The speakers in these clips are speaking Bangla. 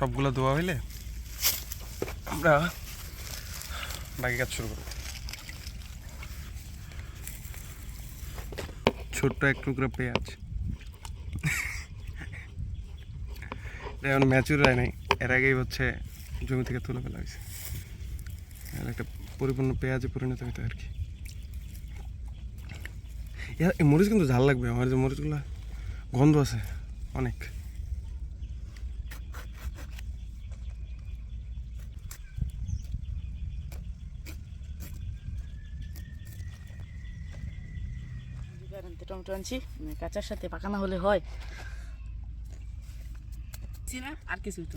সবগুলো ধোয়া হইলে আমরা বাকি কাজ শুরু করব। ছোট্ট এক টুকরো পেঁয়াজ। এটা এখন ম্যাচুর হয় নাই। এর আগেই হচ্ছে জমি থেকে তুলে ফেলা হয়েছে। একটা পরিপূর্ণ পেঁয়াজে পরিণত হইতে আর কি। মরিচ কিন্তু ঝাল লাগবে। আমার যে মরিচগুলো গন্ধ আছে অনেক। আনতে টমেটো আনছি। মানে কাঁচার সাথে পাকানো হলে হয়। আর কিছু তো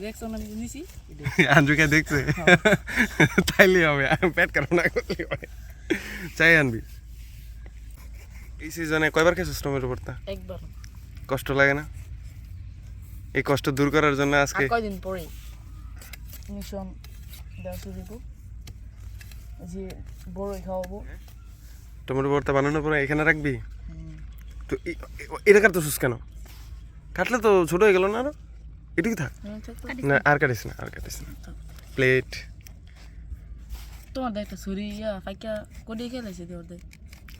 দেখছ না নিছি? এটাই। দেখছে? তাইলে হবে পেট কারও না করলে হবে। চাই আনবি। এই সিজনে কয়বার খেয়েছিস টমেটো ভর্তা? একবার। কষ্ট লাগে না? এই কষ্ট দূর করার জন্য আজকে কয়দিন পরে? মিশন দেওয়া শুরু যে বড়ই খাওয়াবো। টমেটো ভর্তা বানানোর পরে এখানে রাখবি? তো এটা কাটতেছিস কেন? কাটলে তো ছোট হয়ে গেল না আরও? এটুকু থাক। না আর কাটিস না আর কাটিস না। প্লেট তোমার দেখ একটা ছুরি ইয়া ফাইকা কডিয়ে খেলাইছে দেওয়ার দেখ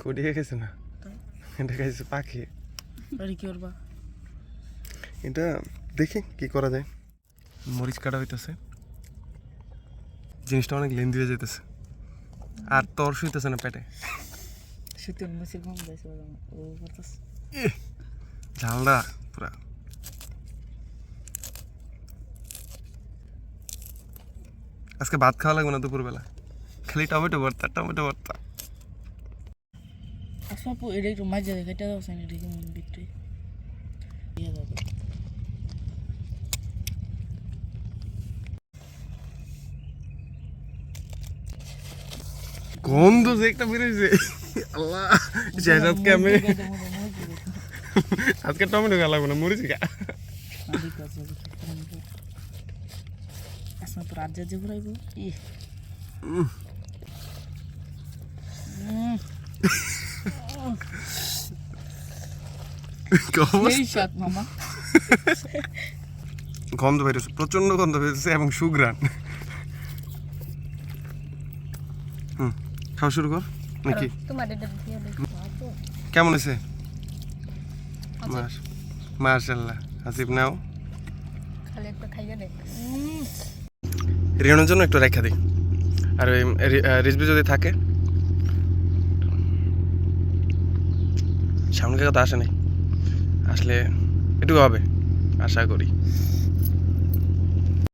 কুড়িয়ে গেছে না? এটা খাইছে পাখি। বাড়ি কি করবা? এটা দেখি কি করা যায়। মরিচ কাটা হইতেছে। জিনিসটা অনেক লেন্দি হয়ে যেতেছে আর তর শুইতেছে না পেটে। সত্যি মুসির ঘুম আমার। ও করতেছে ঝালদা পুরা আজকে ভাত খাওয়া লাগবে না দুপুরবেলা। খালি টমেটো ভর্তা টমেটো ভর্তা। আসলে আপু এটা একটু মাঝে দেখে এটা দাও সাইন এটা কেমন বিক্রি? দাও। গন্ধ যে একটা বেরোইছে আল্লাহ আমি। আজকে টমেটো লাগবে না মরিচ মামা। গন্ধ বেরোছে প্রচণ্ড গন্ধ বেরোছে এবং সুগ্রান হুম খাওয়া শুরু কর। নাকি? কেমন হয়েছে? মাস মার্শাল্লাহ হাসিব নাও। রিয়নের জন্য একটু রেখা দিই। আর ওই রিজবি যদি থাকে। সামনে কথা আসে নাই। আসলে এটুকু হবে আশা করি।